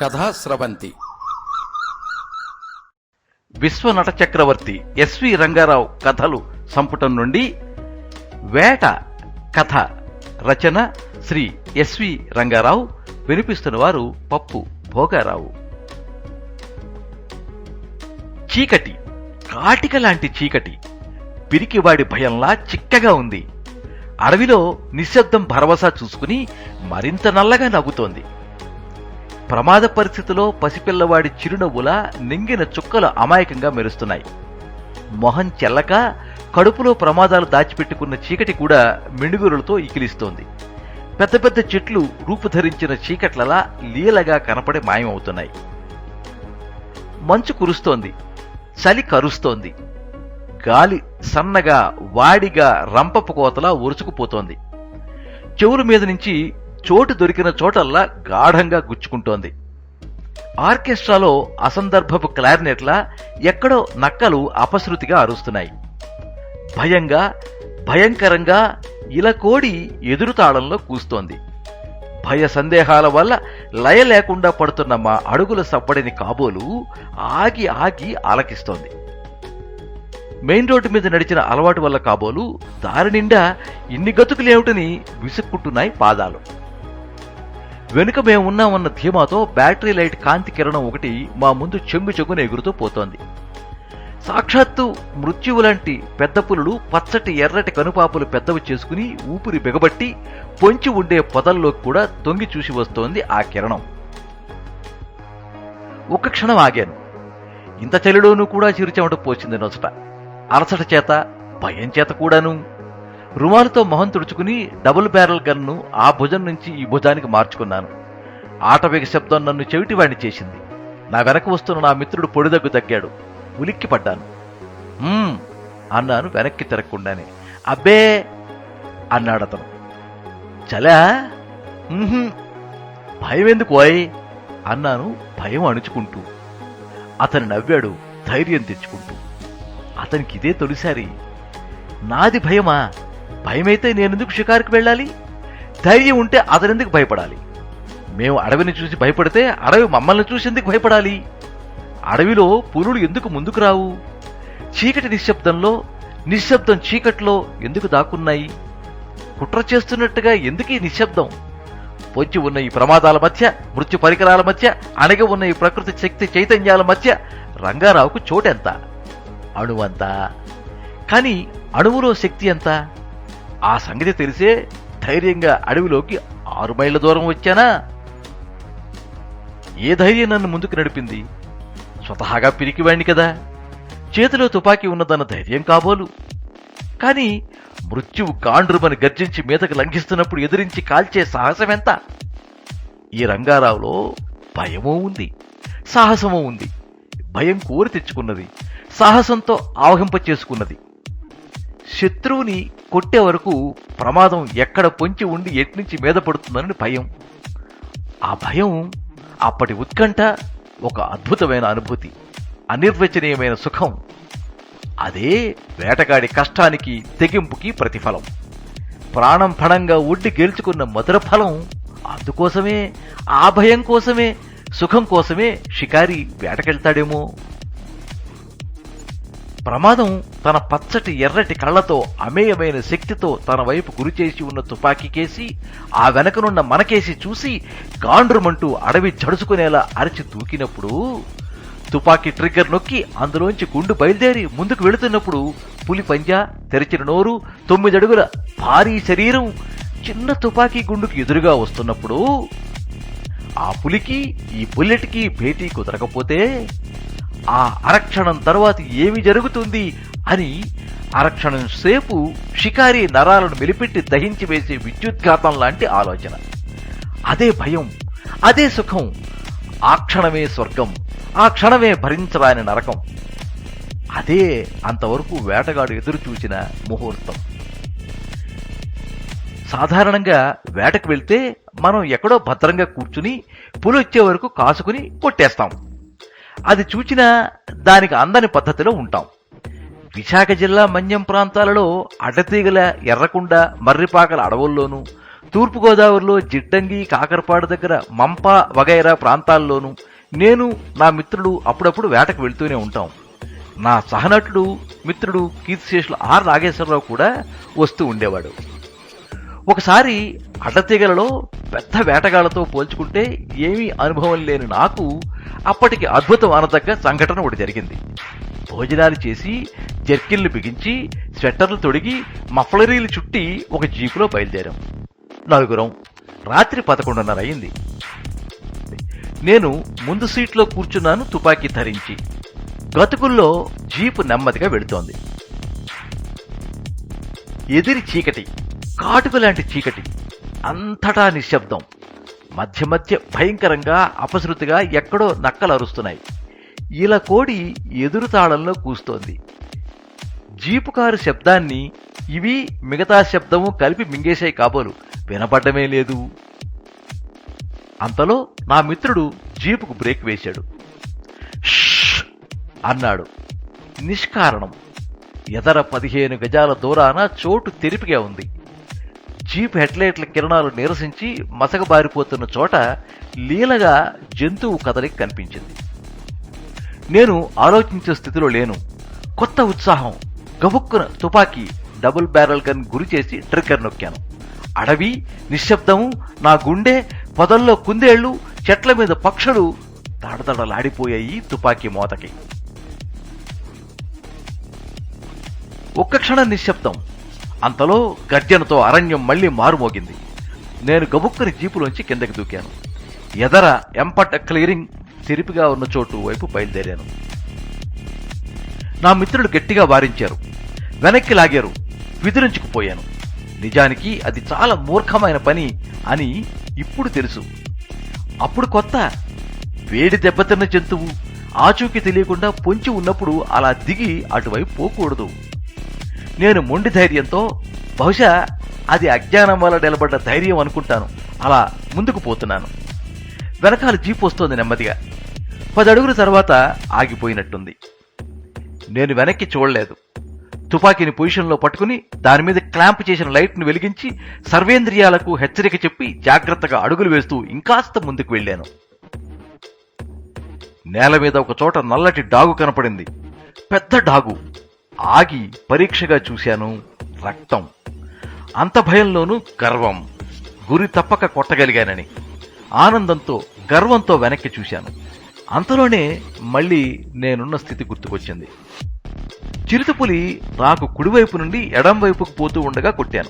కథా స్రవంతి. విశ్వ నట చక్రవర్తి ఎస్వి రంగారావు కథలు సంపుటం నుండి వేట కథ రచన శ్రీ ఎస్వి రంగారావు వినిపిస్తున్న వారు పప్పు భోగారావు. చీకటి కాటిక లాంటి చీకటి పిరికివాడి భయంలా చిక్కగా ఉంది. అడవిలో నిశ్శబ్దం భరవసా చూసుకుని మరింత నల్లగా నవ్వుతోంది. ప్రమాద పరిస్థితిలో పసిపిల్లవాడి చిరునవ్వులా నింగిన చుక్కలు అమాయకంగా మెరుస్తున్నాయి. మొహం చెల్లక కడుపులో ప్రమాదాలు దాచిపెట్టుకున్న చీకటి కూడా మిణుగురులతో ఇకిలిస్తోంది. పెద్ద పెద్ద చెట్లు రూపుధరించిన చీకట్లలా లీలగా కనపడి మాయమవుతున్నాయి. మంచు కురుస్తోంది. చలి కరుస్తోంది. గాలి సన్నగా వాడిగా రంపపు కోతలా ఉరుచుకుపోతోంది చెవుల మీద నుంచి చోటు దొరికిన చోటల్లా గాఢంగా గుచ్చుకుంటోంది. ఆర్కెస్ట్రాలో అసందర్భపు క్లారినెట్ల ఎక్కడో నక్కలు అపశృతిగా అరుస్తున్నాయి. భయంగా భయంకరంగా ఇలకోడి ఎదురుతాళంలో కూస్తోంది. భయ సందేహాల వల్ల లయ లేకుండా పడుతున్న మా అడుగుల సప్పడిని కాబోలు ఆగి ఆగి ఆలకిస్తోంది. మెయిన్ రోడ్డు మీద నడిచిన అలవాటు వల్ల కాబోలు దారి నిండా ఇన్ని గతుకులేమిటని విసుక్కుంటున్నాయి పాదాలు. వెనుక మేమున్నామన్న ధీమాతో బ్యాటరీ లైట్ కాంతి కిరణం ఒకటి మా ముందు చెంగు చెంగున ఎగురుతూ పోతోంది. సాక్షాత్తు మృత్యువు లాంటి పెద్ద పులులు పచ్చటి ఎర్రటి కనుపాపులు పెద్దవి చేసుకుని ఊపిరి బిగబట్టి పొంచి ఉండే పొదల్లోకి కూడా తొంగి చూసి వస్తోంది ఆ కిరణం. ఒక్క క్షణం ఆగాను. ఇంత చలిలోనూ కూడా చిరుచెమట పోసింది నొసట. అలసట చేత భయం చేత కూడాను. రుమాలుతో మొహం తుడుచుకుని డబుల్ బ్యారల్ గన్ను ఆ భుజం నుంచి ఈ భుజానికి మార్చుకున్నాను. ఆటవేగ శబ్దం నన్ను చెవిటివాణ్ణి చేసింది. నా వెనక వస్తున్న నా మిత్రుడు పొడిదగ్గు తగ్గాడు. ఉలిక్కి పడ్డాను. అన్నాను వెనక్కి తిరగకుండానే. అబ్బే అన్నాడు అతను. చలా? భయం ఎందుకు ఓయ్? అన్నాను భయం అణుచుకుంటూ. అతను నవ్వాడు ధైర్యం తెచ్చుకుంటూ. అతనికి ఇదే తొలిసారి. నాది భయమా? భయమైతే నేనెందుకు షికారుకు వెళ్ళాలి? ధైర్యం ఉంటే అతనెందుకు భయపడాలి? మేము అడవిని చూసి భయపడితే అడవి మమ్మల్ని చూసి ఎందుకు భయపడాలి? అడవిలో పులులు ఎందుకు ముందుకు రావు? చీకటి నిశ్శబ్దంలో నిశ్శబ్దం చీకట్లో ఎందుకు దాక్కున్నాయి? కుట్ర చేస్తున్నట్టుగా ఎందుకు ఈ నిశ్శబ్దం? పొంచి ఉన్న ఈ ప్రమాదాల మధ్య మృత్యు పరికరాల మధ్య అణగి ఉన్న ఈ ప్రకృతి శక్తి చైతన్యాల మధ్య రంగారావుకు చోటెంత? అణువంతా? కానీ అణువులో శక్తి ఎంత? ఆ సంగతి తెలిసే ధైర్యంగా అడవిలోకి ఆరు మైళ్ళ దూరం వచ్చానా? ఏ ధైర్యం నన్ను ముందుకు నడిపింది? స్వతహాగా పిరికివాణ్ణి కదా. చేతిలో తుపాకీ ఉన్నదన్న ధైర్యం కాబోలు. కానీ మృత్యువు కాండ్రుమని గర్జించి మీదకు లంఘిస్తున్నప్పుడు ఎదిరించి కాల్చే సాహసం ఎంత? ఈ రంగారావులో భయమూ ఉంది సాహసమూ ఉంది. భయం కోరి తెచ్చుకున్నది సాహసంతో ఆవహింప చేసుకున్నది శత్రువుని కొట్టే వరకు ప్రమాదం ఎక్కడ పొంచి ఉండి ఎట్నుంచి మీద పడుతుందని భయం. ఆ భయం అప్పటి ఉత్కంఠ ఒక అద్భుతమైన అనుభూతి అనిర్వచనీయమైన సుఖం. అదే వేటగాడి కష్టానికి తెగింపుకి ప్రతిఫలం. ప్రాణం ఫణంగా ఉడ్డి గెలుచుకున్న మధుర ఫలం అందుకోసమే ఆ భయం కోసమే సుఖం కోసమే షికారి వేటకెళ్తాడేమో. ప్రమాదం తన పచ్చటి ఎర్రటి కళ్ళతో అమేయమైన శక్తితో తన వైపు గురిచేసి ఉన్న తుపాకీ కేసి ఆ వెనకనున్న మనకేసి చూసి గాండ్రుమంటూ అడవి జడుచుకునేలా అరిచి దూకినప్పుడు తుపాకీ ట్రిగ్గర్ నొక్కి అందులోంచి గుండు బయలుదేరి ముందుకు వెళుతున్నప్పుడు పులి పంజా తెరిచిన నోరు తొమ్మిదడుగుల భారీ శరీరం చిన్న తుపాకీ గుండుకు ఎదురుగా వస్తున్నప్పుడు ఆ పులికి ఈ బుల్లెట్కి భేటీ కుదరకపోతే ఆ అరక్షణం తరువాత ఏమి జరుగుతుంది అని అరక్షణం సేపు షికారి నరాలను మెలిపెట్టి దహించి వేసే విద్యుద్ఘాతం లాంటి ఆలోచన. అదే భయం అదే సుఖం ఆ క్షణమే స్వర్గం ఆ క్షణమే భరించరాని నరకం. అదే అంతవరకు వేటగాడు ఎదురు చూసిన ముహూర్తం. సాధారణంగా వేటకు వెళ్తే మనం ఎక్కడో భద్రంగా కూర్చుని పులి వచ్చే వరకు కాసుకుని కొట్టేస్తాం. అది చూచినా దానికి అందని పద్ధతిలో ఉంటాం. విశాఖ జిల్లా మన్యం ప్రాంతాలలో అడ్డతీగల ఎర్రకుండ మర్రిపాకల అడవుల్లోనూ తూర్పుగోదావరిలో జిడ్డంగి కాకరపాడు దగ్గర మంప వగైరా ప్రాంతాల్లోనూ నేను నా మిత్రుడు అప్పుడప్పుడు వేటకు వెళ్తూనే ఉంటాం. నా సహనటుడు మిత్రుడు కీర్తిశేషులు ఆర్ నాగేశ్వరరావు కూడా వస్తూ ఉండేవాడు. ఒకసారి అడ్డతీగలలో పెద్ద వేటగాళ్ళతో పోల్చుకుంటే ఏమీ అనుభవం లేని నాకు అప్పటికి అద్భుతం అనదగ్గ సంఘటన ఒకటి జరిగింది. భోజనాలు చేసి జర్కిన్లు బిగించి స్వెట్టర్లు తొడిగి మఫ్లరీలు చుట్టి ఒక జీపులో బయలుదేరాం. నలుగురం రాత్రి పదకొండున్నర అయింది. నేను ముందు సీట్లో కూర్చున్నాను తుపాకీ ధరించి. గతుకుల్లో జీపు నెమ్మదిగా వెళుతోంది. ఎదిరి చీకటి కాటుకు లాంటి చీకటి. అంతటా నిశ్శబ్దం. మధ్య మధ్య భయంకరంగా అపశృతిగా ఎక్కడో నక్కలు అరుస్తున్నాయి ఇలా కోడి ఎదురు తాళంలో కూస్తోంది. జీపు కారు శబ్దాన్ని ఇవి మిగతా శబ్దము కలిపి మింగేశాయి కాబోలు. వినపడ్డమే లేదు. అంతలో నా మిత్రుడు జీపుకు బ్రేక్ వేశాడు. అన్నాడు. నిష్కారణం. ఎదర పదిహేను గజాల దూరాన చోటు తెరిపిగా ఉంది. జీప్ హెడ్లైట్ల కిరణాలు నీరసించి మసకబారిపోతున్న చోట లీలగా జంతువు కదలిక కనిపించింది. నేను ఆలోచించే స్థితిలో లేను. కొత్త ఉత్సాహం గబుక్కున తుపాకీ డబుల్ బ్యారల్ గన్ గురి చేసి ట్రిగ్గర్ నొక్కాను. అడవి నిశ్శబ్దము నా గుండె పొదల్లో కుందేళ్ళు చెట్ల మీద పక్షులు తడతడలాడిపోయాయి తుపాకీ మోతకి. ఒక్క క్షణం నిశ్శబ్దం అంతలో గర్జనతో అరణ్యం మళ్ళీ మారుమోగింది. నేను గబుక్కని జీపులోంచి కిందకి దూకాను. ఎదర ఎంపట క్లియరింగ్ తెరిపిగా ఉన్న చోటు వైపు బయలుదేరాను. నా మిత్రులు గట్టిగా వారించారు. వెనక్కి లాగారు. విదిరించుకుపోయాను నిజానికి అది చాలా మూర్ఖమైన పని అని ఇప్పుడు తెలుసు. అప్పుడు కొత్త వేడి దెబ్బతిన్న జంతువు ఆచూకీ తెలియకుండా పొంచి ఉన్నప్పుడు అలా దిగి అటువైపు పోకూడదు. నేను మొండి ధైర్యంతో బహుశా అది అజ్ఞానం వల్ల నిలబడ్డ ధైర్యం అనుకుంటాను. అలా ముందుకు పోతున్నాను. వెనకాల జీప్ వస్తోంది నెమ్మదిగా. పది అడుగుల తర్వాత ఆగిపోయినట్టుంది. నేను వెనక్కి చూడలేదు. తుపాకీని పొజిషన్లో పట్టుకుని దాని మీద క్లాంప్ చేసిన లైట్ను వెలిగించి సర్వేంద్రియాలకు హెచ్చరిక చెప్పి జాగ్రత్తగా అడుగులు వేస్తూ ఇంకాస్త ముందుకు వెళ్ళాను. నేల మీద ఒక చోట నల్లటి డాగు కనపడింది. పెద్ద డాగు. ఆగి పరీక్షగా చూశాను రక్తం. అంత భయంలోనూ గర్వం. గురి తప్పక కొట్టగలిగానని. ఆనందంతో గర్వంతో వెనక్కి చూశాను. అంతలోనే మళ్ళీ నేనున్న స్థితి గుర్తుకొచ్చింది. చిరుతపులి నాకు కుడివైపు నుండి ఎడం వైపుకు పోతూ ఉండగా కొట్టాను.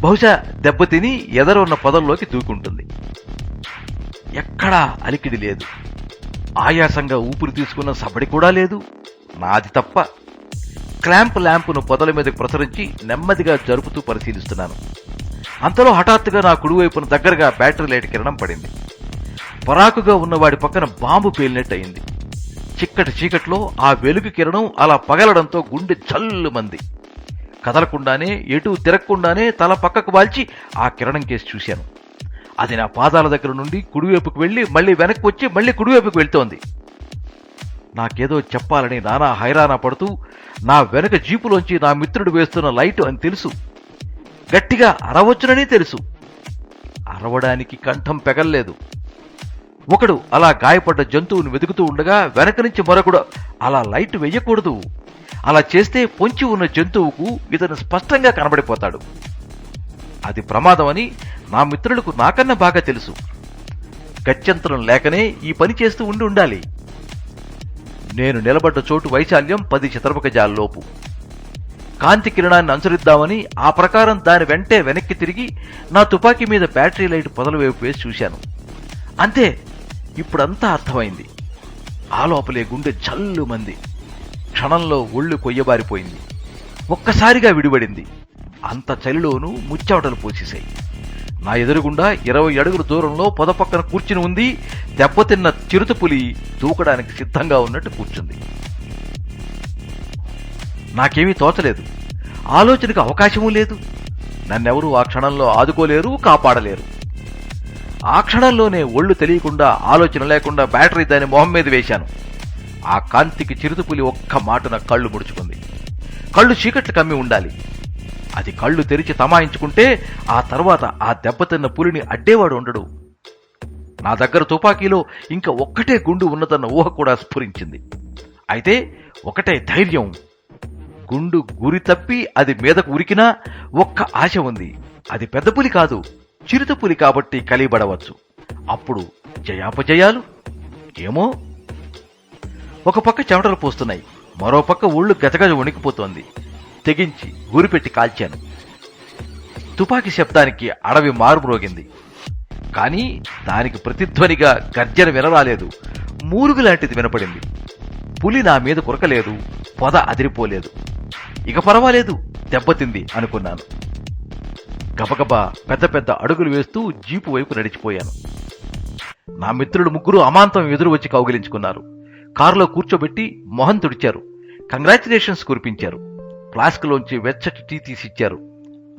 బహుశా దెబ్బతిని ఎదరున్న పొదల్లోకి దూకుంటుంది. ఎక్కడా అలికిడి లేదు. ఆయాసంగా ఊపిరి తీసుకున్న సబడి కూడా లేదు. నాది తప్ప క్లాంప్ ల్యాంపును పొదల మీదకు ప్రసరించి నెమ్మదిగా జరుపుతూ పరిశీలిస్తున్నాను. అంతలో హఠాత్తుగా నా కుడివైపున దగ్గరగా బ్యాటరీ లైట్ కిరణం పడింది. పరాకుగా ఉన్నవాడి పక్కన బాంబు పేలినట్టు అయింది. చిక్కటి చీకట్లో ఆ వెలుగు కిరణం అలా పగలడంతో గుండె చల్లుమంది. కదలకుండానే ఎటు తిరగకుండానే తల పక్కకు వాల్చి ఆ కిరణం కేసి చూశాను. అది నా పాదాల దగ్గర నుండి కుడివైపుకు వెళ్ళి మళ్ళీ వెనక్కి వచ్చి మళ్ళీ కుడివైపుకు వెళ్తోంది. నాకేదో చెప్పాలని నానా హైరానా పడుతూ నా వెనక జీపులోంచి నా మిత్రుడు వేస్తున్న లైట్ అని తెలుసు. గట్టిగా అరవచ్చునని తెలుసు. అరవడానికి కంఠం పెగల్లేదు. ఒకడు అలా గాయపడ్డ జంతువును వెతుకుతూ ఉండగా వెనక నుంచి మరొకడు అలా లైట్ వెయ్యకూడదు అలా చేస్తే పొంచి ఉన్న జంతువుకు ఇతను స్పష్టంగా కనబడిపోతాడు. అది ప్రమాదమని నా మిత్రులకు నాకన్నా బాగా తెలుసు. గత్యంతరం లేకనే ఈ పని చేస్తూ ఉండి ఉండాలి. నేను నిలబడ్డ చోటు వైశాల్యం పది చతుర్ముఖజాల్లోపు. కాంతి కిరణాన్ని అనుసరిద్దామని ఆ ప్రకారం దాని వెంటే వెనక్కి తిరిగి నా తుపాకీ మీద బ్యాటరీ లైట్ పొదల వైపు వేసి చూశాను. అంతే ఇప్పుడంతా అర్థమైంది. ఆ లోపలే గుండె జల్లుమంది. క్షణంలో ఒళ్ళు కొయ్యబారిపోయింది. ఒక్కసారిగా విడిపడింది. అంత చలిలోనూ ముచ్చవటలు పోసేశాయి. నా ఎదురుగుండా ఇరవై అడుగుల దూరంలో పొద పక్కన కూర్చుని ఉంది దెబ్బతిన్న చిరుతపులి దూకడానికి సిద్ధంగా ఉన్నట్టు కూర్చుంది. నాకేమీ తోచలేదు. ఆలోచనకు అవకాశమూ లేదు. నన్నెవరూ ఆ క్షణంలో ఆదుకోలేరు కాపాడలేరు. ఆ క్షణంలోనే ఒళ్ళు తెలియకుండా ఆలోచన లేకుండా బ్యాటరీ దాని మొహం మీద వేశాను. ఆ కాంతికి చిరుతపులి ఒక్క మాటున కళ్ళు ముడుచుకుంది. కళ్ళు చీకట్లు కమ్మి ఉండాలి. అది కళ్ళు తెరిచి తమాయించుకుంటే ఆ తర్వాత ఆ దెబ్బతిన్న పులిని అడ్డేవాడు ఉండడు. నా దగ్గర తుపాకీలో ఇంకా ఒక్కటే గుండు ఉన్నదన్న ఊహ కూడా స్ఫురించింది. అయితే ఒకటే ధైర్యం. గుండు గురి తప్పి అది మీదకు ఉరికినా ఒక్క ఆశ ఉంది. అది పెద్ద పులి కాదు చిరుత పులి కాబట్టి కలిబడవచ్చు. అప్పుడు జయాపజయాలు? ఏమో? ఒక పక్క చెమటలు పోస్తున్నాయి. మరో పక్క ఒళ్ళు గజగజ వణికిపోతోంది. తెగించి గురిపెట్టి కాల్చాను. తుపాకీ శబ్దానికి అడవి మారుమ్రోగింది కానీ దానికి ప్రతిధ్వనిగా గర్జన వినరాలేదు. మూరుగు లాంటిది వినపడింది. పులి నా మీద కురకలేదు. పొద అదిరిపోలేదు. ఇక పర్వాలేదు. దెబ్బతింది అనుకున్నాను. గబగబా పెద్ద పెద్ద అడుగులు వేస్తూ జీపు వైపు నడిచిపోయాను. నా మిత్రుడు ముగ్గురు అమాంతం ఎదురు వచ్చి కౌగిలించుకున్నారు. కారులో కూర్చోబెట్టి మొహం తుడిచారు. కంగ్రాచులేషన్స్ కురిపించారు. ఫ్లాస్క్లోంచి వెచ్చటి టీ తీసిచ్చారు.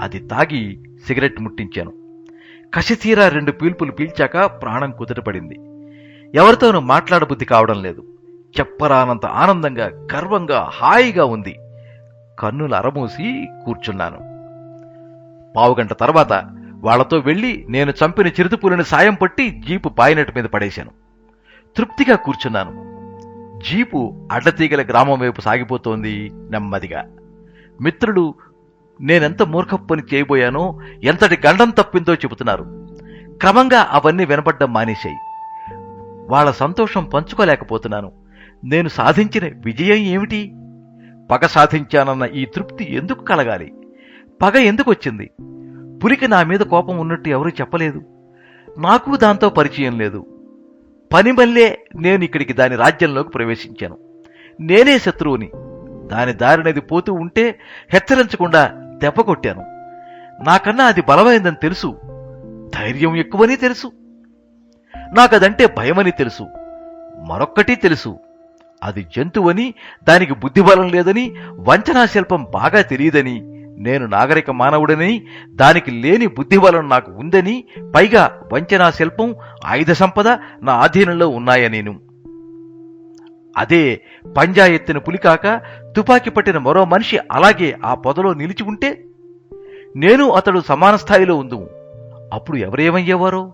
అది తాగి సిగరెట్ ముట్టించాను. కసితీరా రెండు పీల్పులు పీల్చాక ప్రాణం కుదుటపడింది. ఎవరితోనూ మాట్లాడబుద్ధి కావడం లేదు. చెప్పరానంత ఆనందంగా గర్వంగా హాయిగా ఉంది. కన్నులు అరమూసి కూర్చున్నాను. పావుగంట తర్వాత వాళ్ళతో వెళ్ళి నేను చంపిన చిరుతపులిని సాయం పట్టి జీపు పాయినట్టు మీద పడేశాను. తృప్తిగా కూర్చున్నాను. జీపు అడ్డతీగల గ్రామం వైపు సాగిపోతోంది నెమ్మదిగా. మిత్రులు నేనెంత మూర్ఖపు పని చేయబోయానో ఎంతటి గండం తప్పిందో చెబుతున్నారు. క్రమంగా అవన్నీ వినపడ్డం మానేశాయి. వాళ్ళ సంతోషం పంచుకోలేకపోతున్నాను. నేను సాధించిన విజయం ఏమిటి? పగ సాధించానన్న ఈ తృప్తి ఎందుకు కలగాలి? పగ ఎందుకు వచ్చింది? పులికి నా మీద కోపం ఉన్నట్టు ఎవరూ చెప్పలేదు. నాకు దాంతో పరిచయం లేదు. పని మళ్ళే నేను ఇక్కడికి దాని రాజ్యంలోకి ప్రవేశించాను. నేనే శత్రువుని. దాని దారినది పోతూ ఉంటే హెచ్చరించకుండా దెబ్బ కొట్టాను. నాకన్నా అది బలమైందని తెలుసు. ధైర్యం ఎక్కువని తెలుసు. నాకదంటే భయమని తెలుసు. మరొక్కటి తెలుసు. అది జంతువని దానికి బుద్ధిబలం లేదని వంచనా శిల్పం బాగా తెలియదని నేను నాగరిక మానవుడని దానికి లేని బుద్ధిబలం నాకు ఉందని పైగా వంచనా శిల్పం ఆయుధ సంపద నా ఆధీనంలో ఉన్నాయనేను. అదే పంజా ఎత్తిన పులికాక తుపాకీ పట్టిన మరో మనిషి అలాగే ఆ పొదలో నిలిచి ఉంటే నేను అతడు సమాన స్థాయిలో ఉందు అప్పుడు ఎవరేమయ్యేవారో?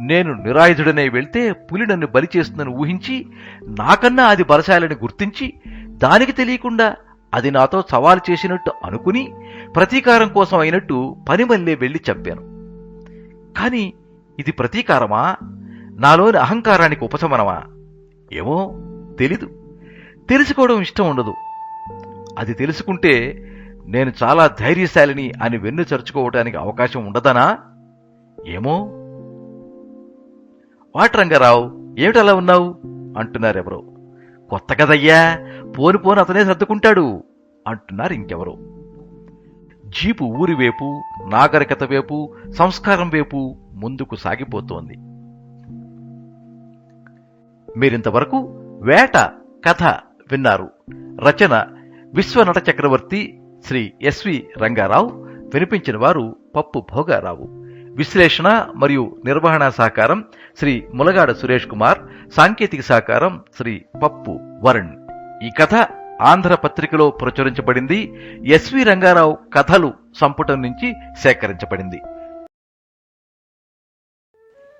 నేను నిరాయుధుడనే వెళ్తే పులి నన్ను బలి చేస్తుందని ఊహించి నాకన్నా అది బలశాలని గుర్తించి దానికి తెలియకుండా అది నాతో సవాలు చేసినట్టు అనుకుని ప్రతీకారం కోసం అయినట్టు పని మళ్ళీ వెళ్ళి చంపాను. కాని ఇది ప్రతీకారమా? నాలోని అహంకారానికి ఉపశమనమా? ఏమో తెలీదు. తెలుసుకోవడం ఇష్టం ఉండదు. అది తెలుసుకుంటే నేను చాలా ధైర్యశాలిని అని వెన్ను చరుచుకోవడానికి అవకాశం ఉండదనా? ఏమో? వాట్ రంగారావు ఏమిటలా ఉన్నావు? అంటున్నారెవరో. కొత్త కదయ్యా పోను పోను అతనే సర్దుకుంటాడు అంటున్నారు ఇంకెవరో. జీపు ఊరివైపు నాగరికత వైపు సంస్కారం వైపు ముందుకు సాగిపోతోంది. మీరింతవరకు వేట కథ విన్నారు. రచన విశ్వనట చక్రవర్తి శ్రీ ఎస్వి రంగారావు వినిపించిన వారు పప్పు భోగారావు. విశ్లేషణ మరియు నిర్వహణ సహకారం శ్రీ ములగాడ సురేష్ కుమార్ సాంకేతిక సహకారం శ్రీ పప్పు వరుణ్. ఈ కథ ఆంధ్ర పత్రికలో ప్రచురించబడింది. ఎస్వి రంగారావు కథలు సంపుటం నుంచి సేకరించబడింది.